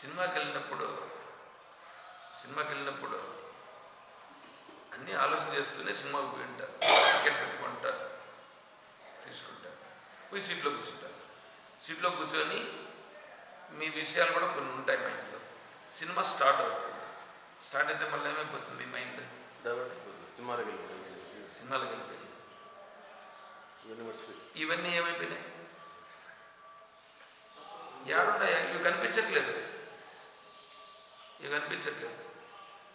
సినిమాకి వెళ్ళినప్పుడు సినిమాకి వెళ్ళినప్పుడు అన్నీ ఆలోచన చేస్తూనే సినిమాకి పోయి ఉంటారు టికెట్ పెట్టుకుంటారు తీసుకుంటారు పోయి సీట్లో కూర్చుంటారు సీట్లో కూర్చొని మీ విషయాలు కూడా కొన్ని ఉంటాయి మైండ్లో. సినిమా స్టార్ట్ అవుతుంది. స్టార్ట్ అయితే మళ్ళీ ఏమైపోతుంది మీ మైండ్? డైవర్ట్ అయిపోతుంది. సినిమాకి వెళ్ళిపోయింది సినిమాలకు వెళ్ళిపోయింది. ఇవన్నీ ఏమైపోయినాయి? ఏడున్నాయి ఇవి కనిపించట్లేదు. ఇవి కనిపించట్లేదు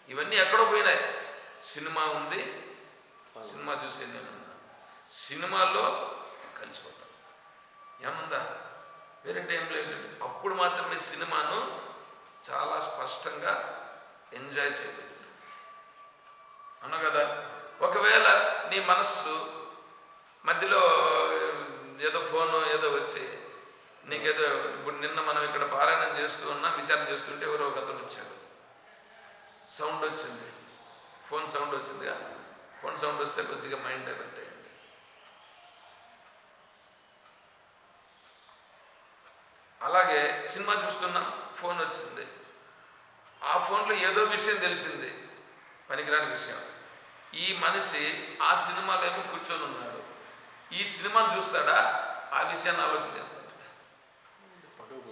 ఇవన్నీ ఎక్కడో పోయినాయి. సినిమా ఉంది సినిమా చూసే నేను సినిమాల్లో సినిమాలో కలిసిపోతాం. ఏముందా? వేరే టైం లేదు. అప్పుడు మాత్రమే సినిమాను చాలా స్పష్టంగా ఎంజాయ్ చేయగలుగుతాం. అన్న కదా? ఒకవేళ నీ మనస్సు మధ్యలో ఏదో ఫోను ఏదో వచ్చి నీకేదో ఇప్పుడు నిన్న మనం ఇక్కడ పారాయణం చేస్తూ ఉన్నా విచారణ చేస్తుంటే ఎవరో ఒక అతను వచ్చాడు. సౌండ్ వచ్చింది. ఫోన్ సౌండ్ వచ్చిందిగా ఫోన్ సౌండ్ వస్తే కొద్దిగా మైండ్ డైవర్ట్ అయ్యింది. అలాగే సినిమా చూస్తున్నాం ఫోన్ వచ్చింది. ఆ ఫోన్లో ఏదో విషయం తెలిసింది. పనికిరాని విషయం. ఈ మనిషి ఆ సినిమాలో ఏమో కూర్చొని ఉన్నాడు. ఈ సినిమాను చూస్తాడా? ఆ విషయాన్ని ఆలోచన చేస్తాడు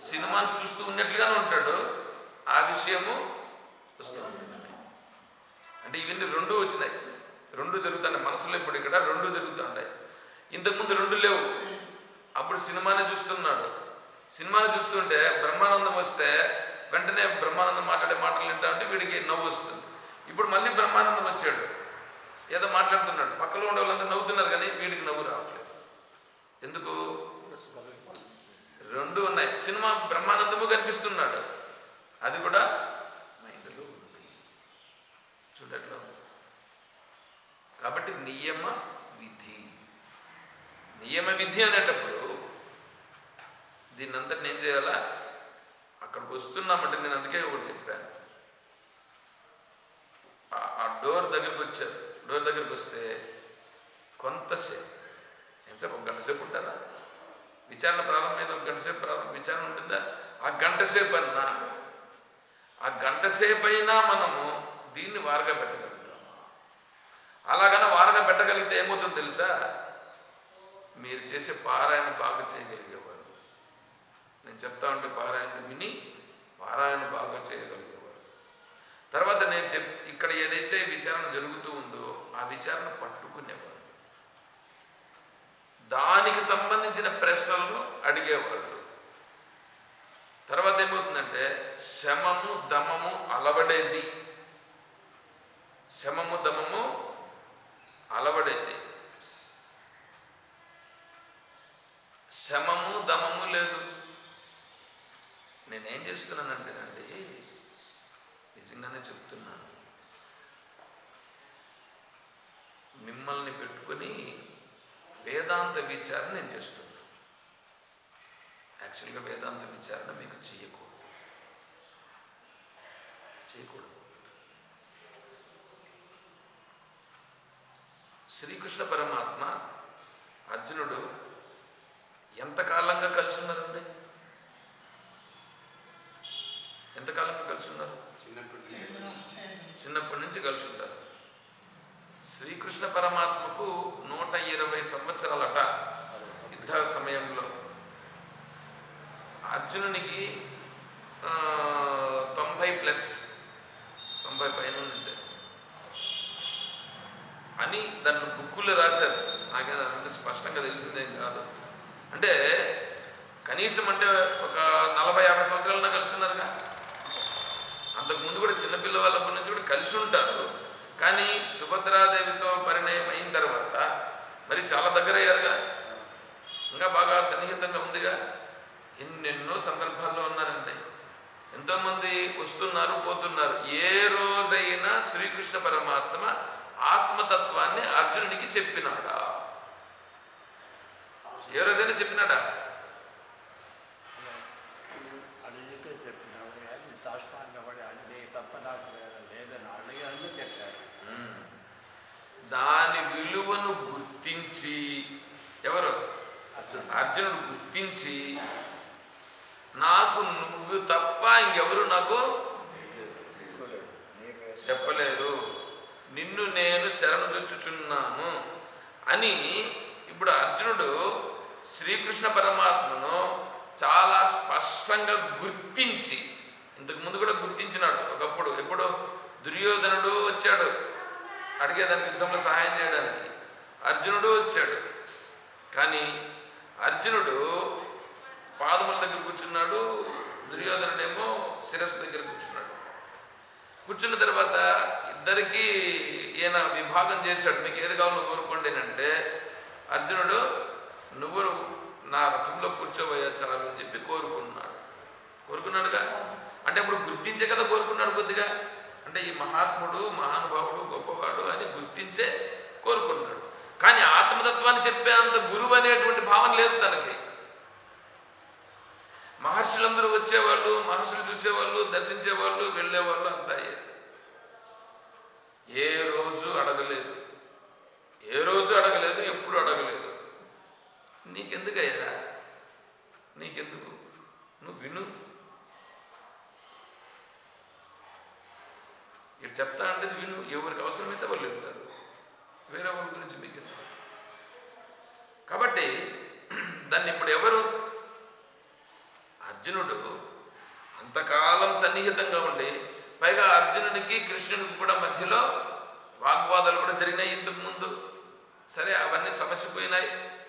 సినిమాను చూస్తూ ఉన్నట్లుగానే ఉంటాడు ఆ విషయము వస్తూ ఉంటుంది అంటే ఇవన్నీ రెండు వచ్చినాయి రెండు జరుగుతున్నాయి మనసులో ఇప్పుడు ఇక్కడ రెండు జరుగుతున్నాయి ఇంతకుముందు రెండు లేవు. అప్పుడు సినిమాని చూస్తున్నాడు. సినిమాని చూస్తుంటే బ్రహ్మానందం వస్తే వెంటనే బ్రహ్మానందం మాట్లాడే మాటలు వింటామంటే వీడికి నవ్వు వస్తుంది. ఇప్పుడు మళ్ళీ బ్రహ్మానందం వచ్చాడు. ఏదో మాట్లాడుతున్నాడు. పక్కలో ఉండే వాళ్ళందరూ నవ్వుతున్నారు కానీ వీడికి నవ్వు రావట్లేదు. ఎందుకు? రెండు ఉన్నాయి. సినిమా బ్రహ్మానందము కనిపిస్తున్నాడు. అది కూడా మైండ్లో ఉంది. చూడట్లో కాబట్టి నియమ నియమ విధి అనేటప్పుడు దీన్ని అంతటిని ఏం చేయాలా? అక్కడికి వస్తున్నామంటే నేను అందుకే ఒకటి చెప్పాను. ఆ- డోర్ దగ్గరికి వచ్చారు. డోర్ దగ్గరికి వస్తే కొంతసేపు ఎంతసేపు ఒక గంట సేపు ఉంటారా? విచారణ ప్రారంభమైంది ఒక గంట సేపు ప్రారంభం విచారణ ఉంటుందా? ఆ గంట సేపు అన్నా ఆ గంట సేపు అయినా మనము దీన్ని వారగా పెట్టగలుగుతాం అలాగనే వారగా పెట్టగలిగితే ఏమవుతుందో తెలుసా? మీరు చేసే పారాయణ బాగా చేయగలిగేవారు. నేను చెప్తా ఉంటే పారాయణ విని పారాయణ బాగా చేయగలిగేవారు. తర్వాత నేను చెప్ ఇక్కడ ఏదైతే విచారణ జరుగుతూ ఉందో ఆ విచారణ పట్టుకునేవారు. దానికి సంబంధించిన ప్రశ్నలను అడిగేవాళ్ళు. తర్వాత ఏమవుతుందంటే శమము దమము అలవడేది శమము దమము అలవడేది శమము దమము లేదు నేనేం చేస్తున్నానంటేనండి నిజంగానే చెప్తున్నాను మిమ్మల్ని పెట్టుకొని వేదాంత విచారణ నేను చేస్తున్నాను యాక్చువల్గా వేదాంత విచారణ మీకు చేయకూడదు. చేయకూడదు. శ్రీకృష్ణ పరమాత్మ అర్జునుడు ఎంతకాలంగా కలిసి ఉన్నారండి ఎంతకాలంగా కలిసి ఉన్నారు చిన్నప్పటి నుంచి కలిసి ఉంటారు శ్రీకృష్ణ పరమాత్మకు నూట ఇరవై సంవత్సరాలట యుద్ధ సమయంలో అర్జునునికి ఆ, తొంభై ప్లస్ తొంభై పైన ఉంది అని దాన్ని బుక్కులు రాశారు నాకే అంటే స్పష్టంగా తెలిసిందేం కాదు అంటే కనీసం అంటే ఒక నలభై యాభై సంవత్సరాలన్నా కలిసి ఉన్నారుగా అంతకుముందు కూడా చిన్నపిల్ల వాళ్ళప్పటి నుంచి కూడా కలిసి ఉంటారు కానీ సుభద్రాదేవితో పరిణయం అయిన తర్వాత మరి చాలా దగ్గర అయ్యారుగా ఇంకా బాగా సన్నిహితంగా ఉందిగా ఎన్నెన్నో సందర్భాల్లో ఉన్నారండి ఎంతోమంది వస్తున్నారు పోతున్నారు. ఏ రోజైనా శ్రీకృష్ణ పరమాత్మ ఆత్మతత్వాన్ని అర్జునునికి చెప్పినాడా ఏ రోజైనా చెప్పినాడా అడిగితే చెప్పినాడు కానీ సాష్టాంగపడి అది తప్ప నాకు వేరే లేదని అడిగాను చెప్పారు ఉమ్. దాని విలువను గుర్తించి ఎవరు అర్జునుడు గుర్తించి నాకు నువ్వు తప్ప ఇంకెవరు నాకు చెప్పలేదు నిన్ను నేను శరణు చొచ్చుచున్నాను అని ఇప్పుడు అర్జునుడు శ్రీకృష్ణ పరమాత్మను చాలా స్పష్టంగా గుర్తించి ఇంతకు ముందు కూడా గుర్తించినాడు. ఒకప్పుడు ఎప్పుడో దుర్యోధనుడు వచ్చాడు. అడిగేదానికి యుద్ధంలో సహాయం చేయడానికి. అర్జునుడు వచ్చాడు. కానీ అర్జునుడు పాదముల దగ్గర కూర్చున్నాడు. దుర్యోధనుడేమో శిరస్సు దగ్గర కూర్చున్నాడు. కూర్చున్న తర్వాత ఇద్దరికి ఈయన విభాగం చేశాడు. మీకు ఏది కావాలో కోరుకోండి అంటే అర్జునుడు నువ్వు నా రథంలో కూర్చోబోయా చాలు అని చెప్పి కోరుకున్నాడు. కోరుకున్నాడుగా. అంటే ఇప్పుడు గుర్తించే కదా కోరుకున్నాడు కొద్దిగా. అంటే ఈ మహాత్ముడు మహానుభావుడు గొప్పవాడు అని గుర్తించే కోరుకున్నాడు. కానీ ఆత్మతత్వాన్ని చెప్పేంత గురువు అనేటువంటి భావన లేదు తనకి. మహర్షులందరూ వచ్చేవాళ్ళు మహర్షులు చూసేవాళ్ళు దర్శించేవాళ్ళు వెళ్ళేవాళ్ళు అంతా ఏ రోజు అడగలేదు. ఏ రోజు అడగలేదు ఎప్పుడు అడగలేదు. నీకెందుకయ్యా? నీకెందుకు? నువ్వు విను. ఇటు చెప్తా అంటే విను. ఎవరికి అవసరమైతే వాళ్ళు వింటారు. వేరే వాళ్ళ గురించి మీకు కాబట్టి దాన్ని ఇప్పుడు ఎవరు? అర్జునుడు అంతకాలం సన్నిహితంగా ఉండి పైగా అర్జునునికి కృష్ణునికి కూడా మధ్యలో వాగ్వాదాలు కూడా జరిగినాయి ఇంతకు ముందు. సరే అవన్నీ సమసిపోయినాయి.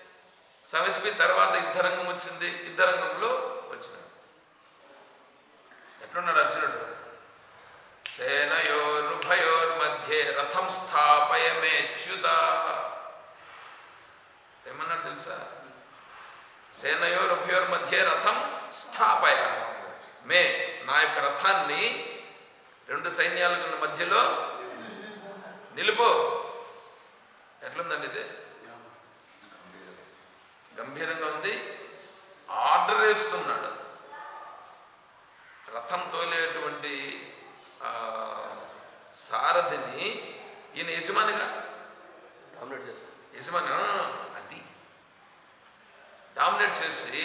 సమసిపోయిన తర్వాత యుద్ధరంగం వచ్చింది. యుద్ధరంగంలో వచ్చినాయి. ఎట్లున్నాడు అర్జునుడు? సేనయోరుభయోర్మధ్యే స్థాపయమేచ్యుత ఏమన్నాడు తెలుసా? సేనయోరుభయోర్ మధ్య రథం స్థాపయ. మే నా యొక్క రథాన్ని రెండు సైన్యాలకు మధ్యలో నిలుపు. ఎట్లుందండి ఇది? గంభీరంగా ఉంది. ఆర్డర్ వేస్తున్నాడు. రథం తోలేటువంటి సారథిని ఈయన యజమానిగా డామినేట్ చేస్తాం. యజమాని? అది. డామినేట్ చేసి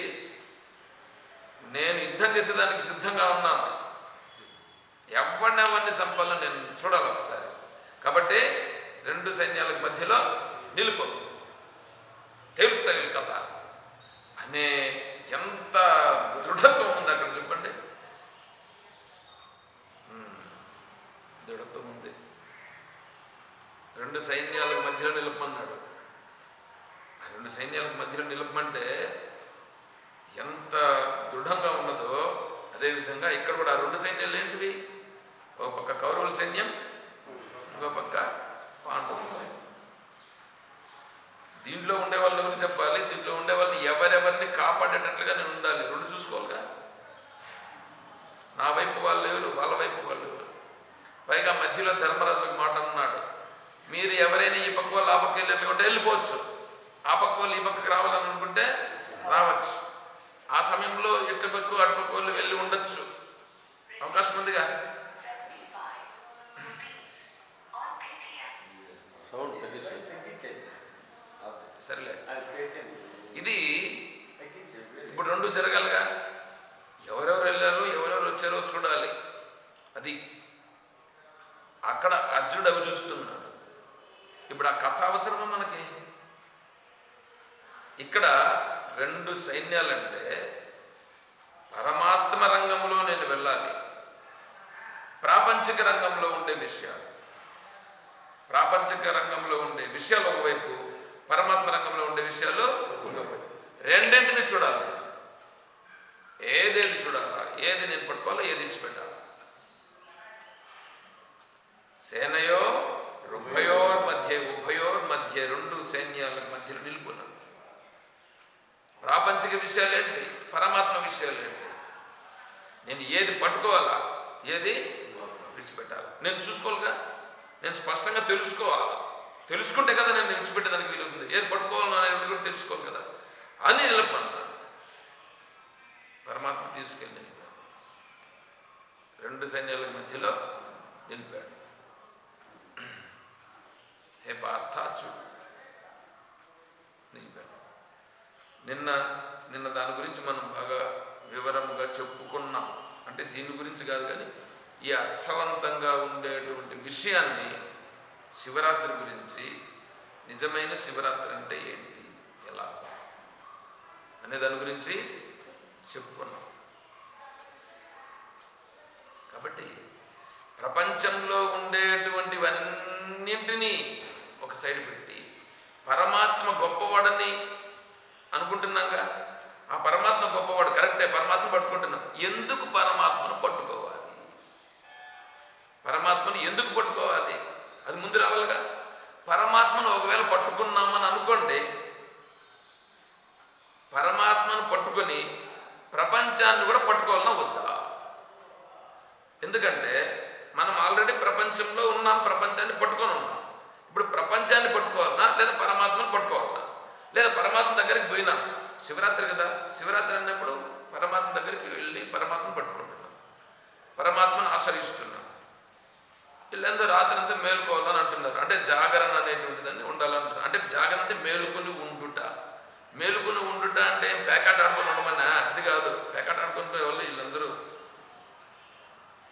నేను యుద్ధం చేసేదానికి సిద్ధంగా ఉన్నాను. ఎవరిని ఎవరిని చంపాలని నేను చూడాలి ఒకసారి. కాబట్టి రెండు సైన్యాలకు మధ్యలో నిలుపు. తెలుస్తుంది కథ. అనే ఎంత దృఢత్వం ఉంది అక్కడ చెప్పండి ఉమ్, దృఢత్వం ఉంది రెండు సైన్యాలకు మధ్యలో నిలపమన్నాడు. ఆ రెండు సైన్యాలకు మధ్యలో నిలపమంటే ఎంత దృఢంగా ఉన్నదో అదేవిధంగా ఇక్కడ కూడా ఆ రెండు సైన్యాలు ఏంటివి? ఒక పక్క కౌరవుల సైన్యం ఇంకో పక్క పాండవుల సైన్యం. దీంట్లో ఉండే వాళ్ళని ఎవరు చెప్పాలి? దీంట్లో ఉండే వాళ్ళని ఎవరెవరిని కాపాడేటట్లుగా నేను ఉండాలి. రెండు చూసుకోవాలిగా? నా వైపు వాళ్ళు ఎవరు? వాళ్ళ వైపు వాళ్ళు ఎవరు? పైగా మధ్యలో ధర్మరాజు మాట మీరు ఎవరైనా ఈ పక్క వాళ్ళు ఆ పక్క వెళ్ళినట్లుంటే వెళ్ళిపోవచ్చు. ఆ పక్క వాళ్ళు ఈ పక్కకి రావాలని అనుకుంటే రావచ్చు. ఆ సమయంలో ఇటు పక్క అటు పక్క వాళ్ళు వెళ్ళి ఉండొచ్చు. అవకాశం ఉందిగా? సరేలే. ఇది ఇప్పుడు రెండు జరగాలిగా? ఎవరెవరు వెళ్ళారో ఎవరెవరు వచ్చారో చూడాలి. అది అక్కడ అర్జునుడు అవి చూస్తున్నాడు ఇప్పుడు ఆ కథ అవసరమా మనకి? ఇక్కడ రెండు సైన్యాలంటే పరమాత్మ రంగంలో నేను వెళ్ళాలి. ప్రాపంచిక రంగంలో ఉండే విషయాలు. ప్రాపంచిక రంగంలో ఉండే విషయాలు ఒకవైపు పరమాత్మ రంగంలో ఉండే విషయాలు ఇంకొకవైపు రెండింటిని చూడాలి. ఏదేది చూడాలా? ఏది నేను పట్టుకోవాలో? ఏది ఇచ్చిపెట్టాలా సేనయో రుభయో మధ్య ఉభయోర్ మధ్య రెండు సైన్యాల మధ్యలో నిలుపున్నాను ప్రాపంచిక విషయాలేంటి? పరమాత్మ విషయాలేంటి? నేను ఏది పట్టుకోవాలా? ఏది విడిచిపెట్టాలి? నేను చూసుకోవాలిగా? నేను స్పష్టంగా తెలుసుకోవాలి? తెలుసుకుంటే కదా నేను విడిచిపెట్టేదానికి వీలుంది ఏది పట్టుకోవాలో అనేది కూడా తెలుసుకోవాలి కదా. అని నిలబడినాడు పరమాత్మ తీసుకెళ్ళి రెండు సైన్యాల మధ్యలో నిలిపాడు. హే పార్థ చూడు నిన్న నిన్న దాని గురించి మనం బాగా వివరంగా చెప్పుకున్నాం. అంటే దీని గురించి కాదు కానీ ఈ అర్థవంతంగా ఉండేటువంటి విషయాన్ని శివరాత్రి గురించి నిజమైన శివరాత్రి అంటే ఏంటి ఎలా? అనే దాని గురించి చెప్పుకున్నాం. కాబట్టి ప్రపంచంలో ఉండేటువంటివన్నింటినీ ఒక సైడ్ పెట్టి పరమాత్మ గొప్పవాడని అనుకుంటున్నాగా ఆ పరమాత్మ గొప్పవాడు కరెక్టే పరమాత్మ పట్టుకుంటున్నాం. ఎందుకు పరమాత్మను పట్టుకోవాలి పరమాత్మను ఎందుకు పట్టుకోవాలి అది ముందు రావాలిగా పరమాత్మను ఒకవేళ పట్టుకున్నామని అనుకోండి పరమాత్మను పట్టుకొని ప్రపంచాన్ని కూడా పట్టుకోవాలన్నా వద్దా ఎందుకంటే మనం ఆల్రెడీ ప్రపంచంలో ఉన్నాం ప్రపంచాన్ని పట్టుకొని ఉన్నాం ఇప్పుడు ప్రపంచాన్ని పట్టుకోవాలన్నా లేదా పరమాత్మను పట్టుకోవాలన్నా లేదా పరమాత్మ దగ్గరికి పోయినాం శివరాత్రి కదా శివరాత్రి అన్నప్పుడు పరమాత్మ దగ్గరికి వెళ్ళి పరమాత్మను పట్టుకుంటున్నాం పరమాత్మను ఆశ్రయిస్తున్నాం వీళ్ళందరూ రాత్రి అంతా మేలుకోవాలని అంటున్నారు అంటే జాగరణ అనేటువంటిదాన్ని ఉండాలంటారు అంటే జాగరణ అంటే మేలుకొని ఉండుట మేలుకొని ఉండుట అంటే ప్యాకెట్ ఆడుకొని ఉండమన్నా అది కాదు ప్యాకెట్ ఆడుకునే వాళ్ళు వీళ్ళందరూ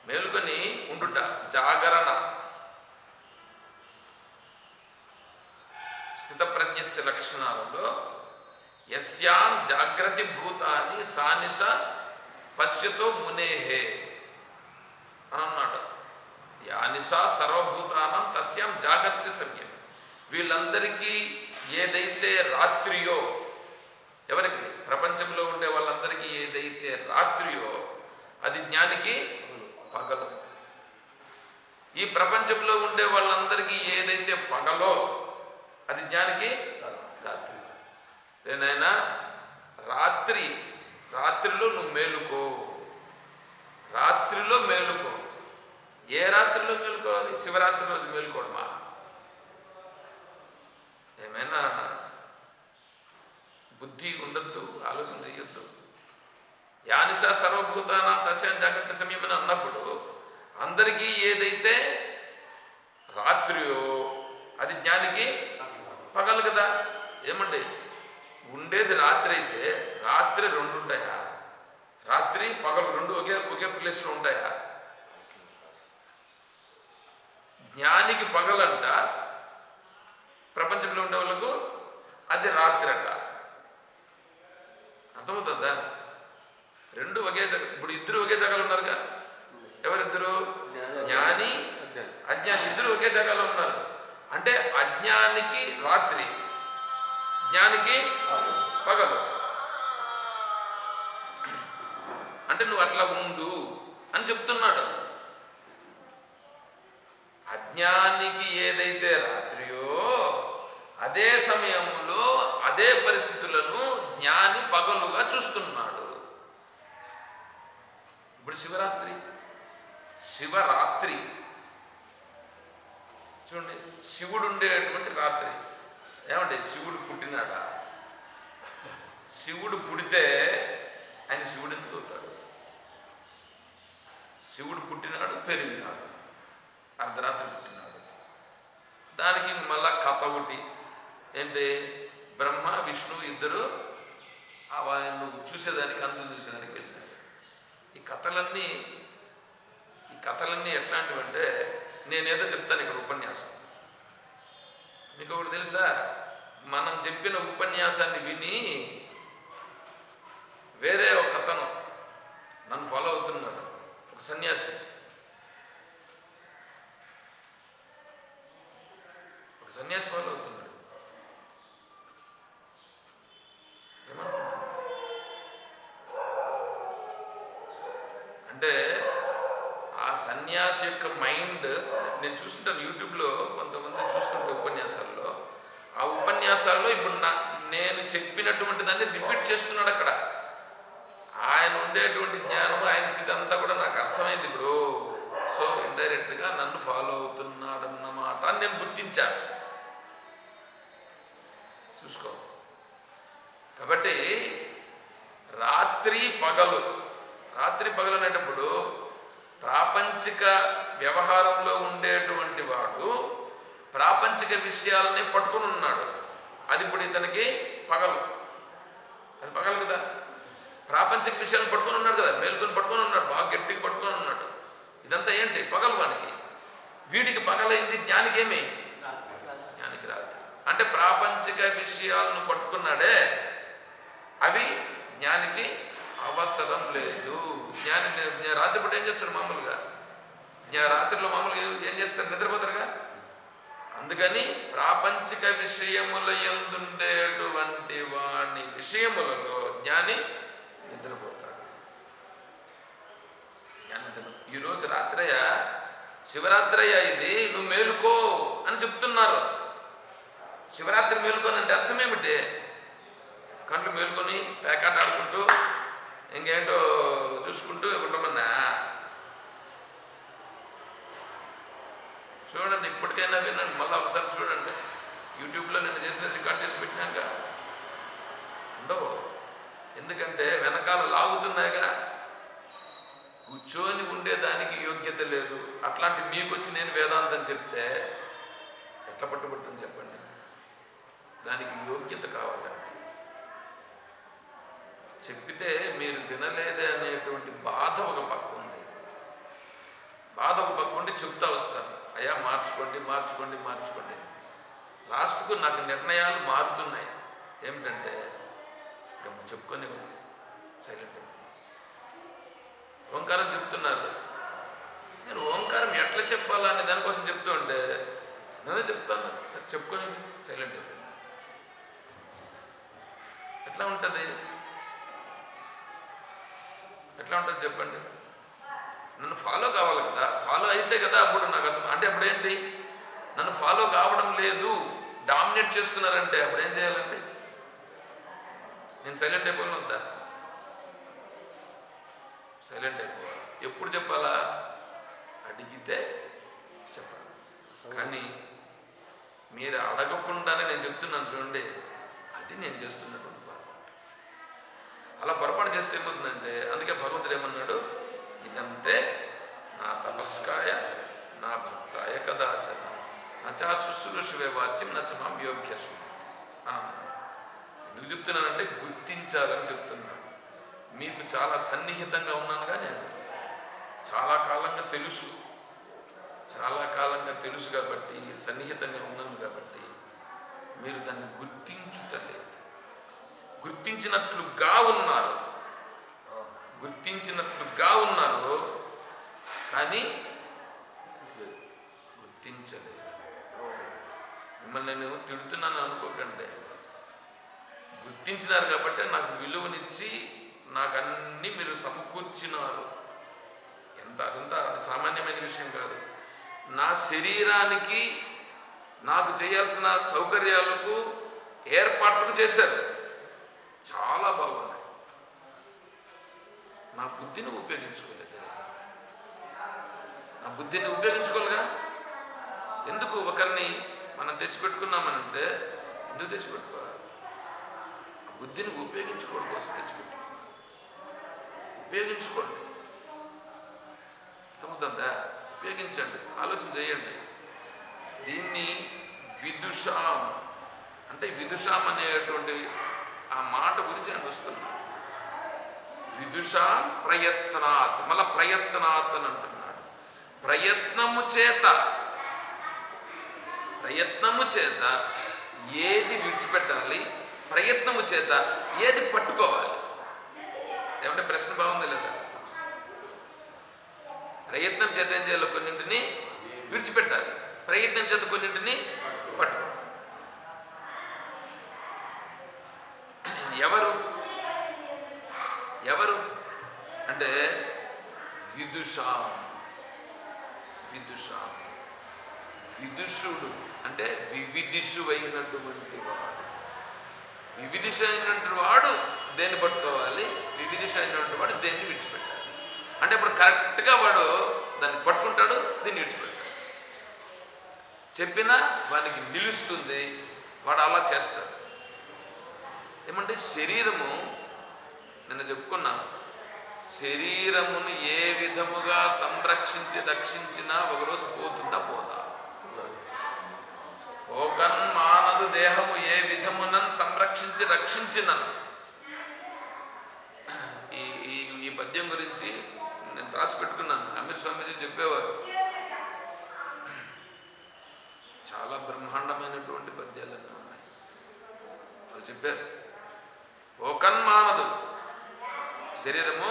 మేలుకొని ఉండుట జాగరణ స్థితప్రజ్ఞస్య లక్షణాలలో యస్యాం జాగ్రత్త భూతాన్ని సానిస పశ్యతో మునేహే అని అన్నాడు యానిసా సర్వభూతానం తస్యాం జాగ్రత్త సమయం వీళ్ళందరికీ ఏదైతే రాత్రియో ఎవరికి? ప్రపంచంలో ఉండే వాళ్ళందరికీ ఏదైతే రాత్రియో అది జ్ఞానికి పగలు. ఈ ప్రపంచంలో ఉండే వాళ్ళందరికీ ఏదైతే పగలో అది జ్ఞానికి రాత్రి. నేనైనా రాత్రి రాత్రిలో నువ్వు మేలుకో. రాత్రిలో మేలుకో. ఏ రాత్రిలో మేలుకోవాలి? శివరాత్రి రోజు మేలుకోవడమా ఏమైనా బుద్ధి ఉండొద్దు ఆలోచన చేయొద్దు యానిసా సర్వభూతాన దశాన్ జాగ్రత్త సమయం అన్నప్పుడు అందరికీ ఏదైతే రాత్రియో అది జ్ఞానికి పగలు కదా? ఏమండి? ఉండేది రాత్రి అయితే రాత్రి రెండు ఉంటాయా? రాత్రి పగలు రెండు ఒకే ఒకే ప్లేస్లో ఉంటాయా? జ్ఞానికి పగలంట ప్రపంచంలో ఉండే వాళ్ళకు అది రాత్రి అంట అర్థమవుతుందా? రెండు ఒకే జగ ఇప్పుడు ఇద్దరు ఒకే జగాలు ఉన్నారుగా? ఎవరిద్దరు? జ్ఞాని అజ్ఞాని ఇద్దరు ఒకే జగాలో ఉన్నారు. అంటే అజ్ఞానికి రాత్రి జ్ఞానికి పగలు. అంటే నువ్వు అట్లా ఉండు అని చెప్తున్నాడు. అజ్ఞానికి ఏదైతే రాత్రియో అదే సమయంలో అదే పరిస్థితులను జ్ఞాని పగలుగా చూస్తున్నాడు. ఇప్పుడు శివరాత్రి. శివరాత్రి. చూడండి శివుడు ఉండేటువంటి రాత్రి. ఏమండి శివుడు పుట్టినాడా? శివుడు పుడితే ఆయన శివుడు ఎందుకు అవుతాడు? శివుడు పుట్టినాడు పెరిగినాడు అర్ధరాత్రి పుట్టినాడు. దానికి మళ్ళా కథ ఒకటి. ఏంటి? బ్రహ్మ విష్ణు ఇద్దరు ఆయన చూసేదానికి అందులో చూసేదానికి వెళ్ళినాడు ఈ కథలన్నీ ఈ కథలన్నీ ఎట్లాంటివంటే నేనేదో చెప్తాను ఇక్కడ ఉపన్యాసం. మీకు ఒకటి తెలుసా? మనం చెప్పిన ఉపన్యాసాన్ని విని వేరే ఒక అతను నన్ను ఫాలో అవుతున్నాడు. ఒక సన్యాసి. ఒక సన్యాసి ఫాలో అవుతున్నాడు ఏమనుకుంటున్నాడు అంటే ఆ సన్యాసి యొక్క మైండ్ నేను చూస్తుంటాను యూట్యూబ్లో కొంతమంది చూస్తుంటే ఉపన్యాసాల్లో. ఆ ఉపన్యాసాల్లో ఇప్పుడు నా నేను చెప్పినటువంటి దాన్ని రిపీట్ చేస్తున్నాడు అక్కడ. ఆయన ఉండేటువంటి జ్ఞానం ఆయన స్థితి అంతా కూడా నాకు అర్థమైంది ఇప్పుడు. సో ఇండైరెక్ట్గా నన్ను ఫాలో అవుతున్నాడన్నమాట అని నేను గుర్తించాను. చూసుకో. కాబట్టి రాత్రి పగలు రాత్రి పగలు అనేటప్పుడు ప్రాపంచిక వ్యవహారంలో ఉండేటువంటి వాడు ప్రాపంచిక విషయాలని పట్టుకుని ఉన్నాడు. అది ఇప్పుడు ఇతనికి పగలు. అది పగలు కదా. ప్రాపంచిక విషయాలు పట్టుకొని ఉన్నాడు కదా. మేలుకొని పట్టుకొని ఉన్నాడు. బాగా గట్టిగా పట్టుకొని ఉన్నాడు. ఇదంతా ఏంటి? పగలు వానికి. వీడికి పగలైంది జ్ఞానికి ఏమి? అంటే ప్రాపంచిక విషయాలను పట్టుకున్నాడే అవి జ్ఞానికి అవసరం లేదు. జ్ఞాని జ్ఞా- రాత్రిపూట ఏం చేస్తారు మామూలుగా? జ్ఞా- రాత్రిలో మామూలుగా ఏం చేస్తారు? నిద్రపోతారుగా? అందుకని ప్రాపంచిక విషయముల ఎందుండేటువంటి వాని విషయములలో జ్ఞాని నిద్రపోతాడు. జ్ఞాని ఈరోజు రాత్రయ్య శివరాత్రయ్య ఇది నువ్వు మేలుకో అని చెప్తున్నారు. శివరాత్రి మేలుకోనంటే అర్థం ఏమిటి? కళ్ళు మేలుకొని పేక ఇంకేంటో చూసుకుంటూ ఉండమన్నా? చూడండి ఇప్పటికైనా వినండి. మళ్ళీ ఒకసారి చూడండి. యూట్యూబ్లో నేను చేసినది రికార్డ్ చేసి పెట్టినాక ఉండవు. ఎందుకంటే వెనకాల లాగుతున్నాయిగా కూర్చొని ఉండేదానికి యోగ్యత లేదు. అట్లాంటి మీకు వచ్చి నేను వేదాంతం చెప్తే ఎట్లా పట్టుబడుతుంది చెప్పండి? దానికి యోగ్యత కావాలండి. చెప్పితే మీరు వినలేదే అనేటువంటి బాధ ఒక పక్క ఉంది. బాధ ఒక పక్క ఉండి చెప్తా వస్తాను. అయ్యా మార్చుకోండి మార్చుకోండి మార్చుకోండి. లాస్ట్కు నాకు నిర్ణయాలు మారుతున్నాయి. ఏమిటంటే గమ్మ చెప్పుకొని సైలెంట్ ఓంకారం చెప్తున్నారు. నేను ఓంకారం ఎట్లా చెప్పాలనే దానికోసం చెప్తూ ఉంటే నేనే చెప్తాను. సరే చెప్పుకొని సైలెంట్ ఎట్లా ఉంటుంది? ఎట్లా ఉంటుంది చెప్పండి? నన్ను ఫాలో కావాలి కదా? ఫాలో అయితే కదా అప్పుడు నాకు అర్థం అంటే అప్పుడు ఏంటి? నన్ను ఫాలో కావడం లేదు. డామినేట్ చేస్తున్నారంటే అప్పుడు ఏం చేయాలంటే నేను సైలెంట్ అయిపోయిన వద్దా? సైలెంట్ అయిపోవాలి? ఎప్పుడు చెప్పాలా? అడిగితే చెప్పాలి. కానీ మీరు అడగకుండానే నేను చెప్తున్నాను చూడండి. అది నేను చేస్తున్నటువంటి పొరపాటు. అలా పొరపాటు చేస్తే ఏమవుతుందంటే అందుకే భగవంతుడు ఏమన్నాడు ఇదంతే నా నా భక్తాయ కదాచన నచా శుశ్రూషవే వాచ్యం నచమాం యోగ్యసు ఎందుకు చెప్తున్నానంటే గుర్తించాలని చెప్తున్నాను. మీకు చాలా సన్నిహితంగా ఉన్నానుగా నేను చాలా కాలంగా తెలుసు. చాలా కాలంగా తెలుసు కాబట్టి సన్నిహితంగా ఉన్నాను కాబట్టి మీరు దాన్ని గుర్తించుటలేదు. గుర్తించినట్లుగా ఉన్నారు. గుర్తించినట్లుగా ఉన్నారు. కానీ గుర్తించలేదు. మిమ్మల్ని నేను తిడుతున్నాను అనుకోకండి. గుర్తించినారు కాబట్టి నాకు విలువనిచ్చి నాకు అన్ని మీరు సమకూర్చినారు. ఎంత అదంతా అది సామాన్యమైన విషయం కాదు. నా శరీరానికి నాకు చేయాల్సిన సౌకర్యాలకు ఏర్పాట్లు చేశారు. చాలా బాగున్నాయి. నా బుద్ధిని ఉపయోగించుకోలేదు. ఆ బుద్ధిని ఉపయోగించుకోలేగా ఎందుకు ఒకరిని మనం తెచ్చిపెట్టుకున్నామనంటే ఎందుకు తెచ్చిపెట్టుకోవాలి? బుద్ధిని ఉపయోగించుకోవడం కోసం తెచ్చిపెట్టు ఉపయోగించుకోండి. అర్థమవుతుందా? ఉపయోగించండి. ఆలోచన చేయండి. దీన్ని విదుషాం అంటే విదుషాం అనేటువంటి ఆ మాట గురించి నేను వస్తున్నాను విదుషాం ప్రయత్నాత్ మళ్ళా ప్రయత్నాత్ అని అంటున్నాను ప్రయత్నము చేత ప్రయత్నము చేత ఏది విడిచిపెట్టాలి? ప్రయత్నము చేత ఏది పట్టుకోవాలి? ఏమంటే ప్రశ్న బాగుంది లేదా? ప్రయత్నం చేత ఏం చేయాలి కొన్నింటిని విడిచిపెట్టాలి. ప్రయత్నం చేత కొన్నింటిని పట్టుకో ఎవరు? ఎవరు? అంటే విదుషా. విదుష విదుషుడు అంటే వివిదిషు అయినటువంటి వాడు. వివిదిష అయినటువంటి వాడు దేన్ని పట్టుకోవాలి? వివిదిష అయినటువంటి వాడు దేన్ని విడిచిపెట్టాలి? అంటే ఇప్పుడు కరెక్ట్గా వాడు దాన్ని పట్టుకుంటాడు దీన్ని విడిచిపెట్టాడు చెప్పినా వానికి నిలుస్తుంది వాడు అలా చేస్తాడు. ఏమంటే శరీరము నిన్న చెప్పుకున్నాను శరీరమును ఏ విధముగా సంరక్షించి రక్షించినా ఒకరోజు పోతుందా పోదా? ఓకన్ మానదు దేహము ఏ విధమునన్ సంరక్షించి రక్షించినను. ఈ ఈ పద్యం గురించి నేను రాసి పెట్టుకున్నాను. అమీర్ స్వామీజీ చెప్పేవారు. చాలా బ్రహ్మాండమైనటువంటి పద్యాలన్నీ చెప్పారు. ఓకన్ మానదు శరీరము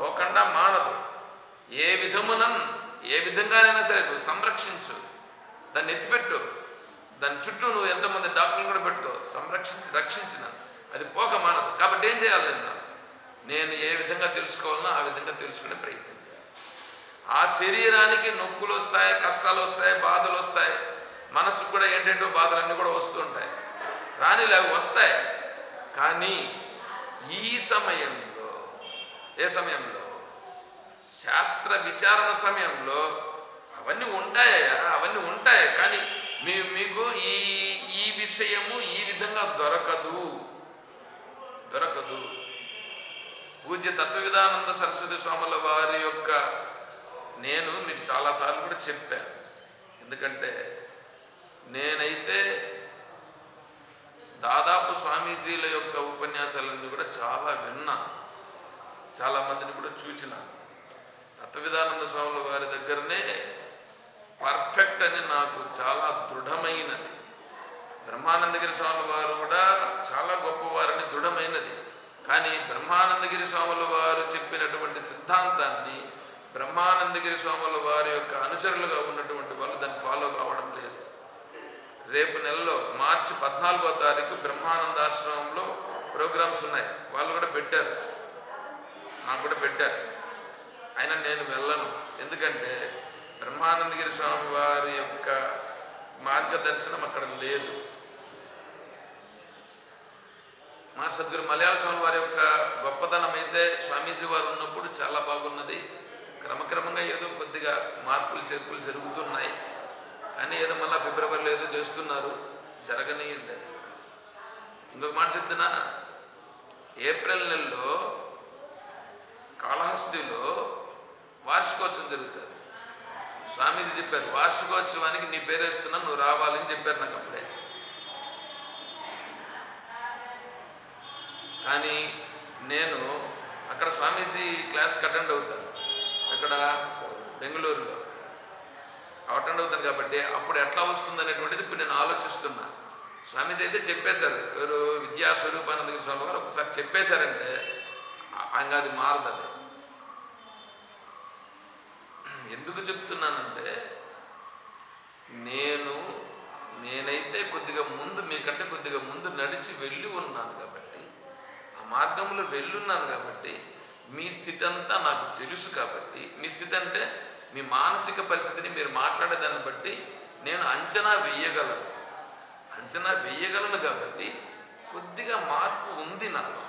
పోకుండా మానదు. ఏ విధమునన్ ఏ విధంగానైనా సరే నువ్వు సంరక్షించు. దాన్ని ఎత్తిపెట్టు. దాని చుట్టూ నువ్వు ఎంతమంది డాక్టర్లు కూడా పెట్టుకో. సంరక్షించి రక్షించిన అది పోక మానదు. కాబట్టి ఏం చేయాలి నేను నేను ఏ విధంగా తెలుసుకోవాలనో ఆ విధంగా తెలుసుకునే ప్రయత్నం ఆ శరీరానికి నొప్పులు వస్తాయి కష్టాలు వస్తాయి బాధలు వస్తాయి. మనసుకు కూడా ఏంటంటో బాధలన్నీ కూడా వస్తుంటాయి రానిలే అవి వస్తాయి. కానీ ఈ సమయంలో ఏ సమయంలో? శాస్త్ర విచారణ సమయంలో అవన్నీ ఉంటాయా అవన్నీ ఉంటాయి. కానీ మీ మీకు ఈ ఈ విషయము ఈ విధంగా దొరకదు. దొరకదు. పూజ్య తత్వవిధానంద సరస్వతి స్వాముల వారి యొక్క నేను మీకు చాలాసార్లు కూడా చెప్పాను. ఎందుకంటే నేనైతే దాదాపు స్వామీజీల యొక్క ఉపన్యాసాలన్నీ కూడా చాలా విన్నాను చాలా మందిని కూడా చూచిన తత్వవిధానంద స్వాముల వారి దగ్గరనే పర్ఫెక్ట్ అని నాకు చాలా దృఢమైనది. బ్రహ్మానందగిరి స్వాముల వారు కూడా చాలా గొప్పవారని దృఢమైనది. కానీ బ్రహ్మానందగిరి స్వాముల వారు చెప్పినటువంటి సిద్ధాంతాన్ని బ్రహ్మానందగిరి స్వాముల వారి యొక్క అనుచరులుగా ఉన్నటువంటి వాళ్ళు దాన్ని ఫాలో కావడం లేదు. రేపు నెలలో మార్చి పద్నాలుగో తారీఖు బ్రహ్మానందాశ్రమంలో ప్రోగ్రామ్స్ ఉన్నాయి. వాళ్ళు కూడా పెట్టారు. నాకు కూడా పెట్టారు. అయినా నేను వెళ్ళను. ఎందుకంటే బ్రహ్మానందగిరి స్వామి వారి యొక్క మార్గదర్శనం అక్కడ లేదు. మా సద్గురు మలయాళ స్వామి వారి యొక్క గొప్పతనం అయితే స్వామీజీ వారు ఉన్నప్పుడు చాలా బాగున్నది. క్రమక్రమంగా ఏదో కొద్దిగా మార్పులు చేర్పులు జరుగుతున్నాయి. కానీ ఏదో మళ్ళీ ఫిబ్రవరిలో ఏదో చేస్తున్నారు. జరగనీయండి. ఇంకొక మాట చెప్తున్నా. ఏప్రిల్ నెలలో కాళహస్తిలో వార్షికోత్సవం జరుగుతుంది. స్వామీజీ చెప్పారు వార్షికోత్సవానికి నీ పేరు వేస్తున్నా నువ్వు రావాలని చెప్పారు నాకు అప్పుడే. కానీ నేను అక్కడ స్వామీజీ క్లాస్కి అటెండ్ అవుతాను ఇక్కడ బెంగళూరులో. అటెండ్ అవుతాను కాబట్టి అప్పుడు ఎట్లా వస్తుంది అనేటువంటిది ఇప్పుడు నేను ఆలోచిస్తున్నా. స్వామీజీ అయితే చెప్పేశారు ఎవరు విద్యా స్వరూపానంద స్వామి గారు ఒకసారి చెప్పేశారంటే ఇంకా అది మారదు అది ఎందుకు చెప్తున్నానంటే నేను నేనైతే కొద్దిగా ముందు మీకంటే కొద్దిగా ముందు నడిచి వెళ్ళి ఉన్నాను కాబట్టి ఆ మార్గంలో వెళ్ళున్నాను కాబట్టి మీ స్థితి అంతా నాకు తెలుసు కాబట్టి మీ స్థితి అంటే మీ మానసిక పరిస్థితిని మీరు మాట్లాడేదాన్ని బట్టి నేను అంచనా వేయగలను. అంచనా వేయగలను కాబట్టి కొద్దిగా మార్పు ఉంది నాలో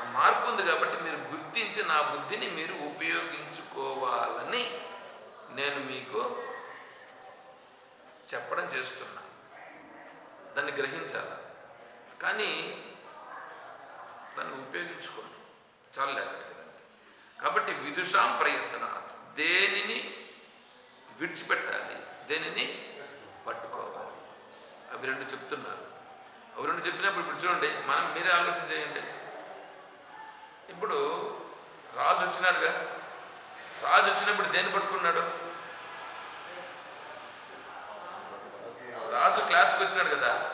ఆ మార్పు ఉంది కాబట్టి మీరు గుర్తించి నా బుద్ధిని మీరు ఉపయోగించుకోవాలని నేను మీకు చెప్పడం చేస్తున్నా. దాన్ని గ్రహించాలి? కానీ దాన్ని ఉపయోగించుకోండి. చాలు అక్కడికి కాబట్టి విదుషాం ప్రయత్న దేనిని విడిచిపెట్టాలి? దేనిని పట్టుకోవాలి? అవి రెండు చెప్తున్నారు. అవి రెండు చెప్పినప్పుడు ఇప్పుడు చూడండి మనం మీరే ఆలోచన చేయండి. ఇప్పుడు రాజు వచ్చినాడుగా. రాజు వచ్చినప్పుడు దేన్ని పట్టుకున్నాడు? రాజు క్లాస్కి వచ్చినాడు కదా.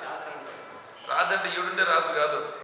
రాజు అంటే ఈడుండే రాజు కాదు.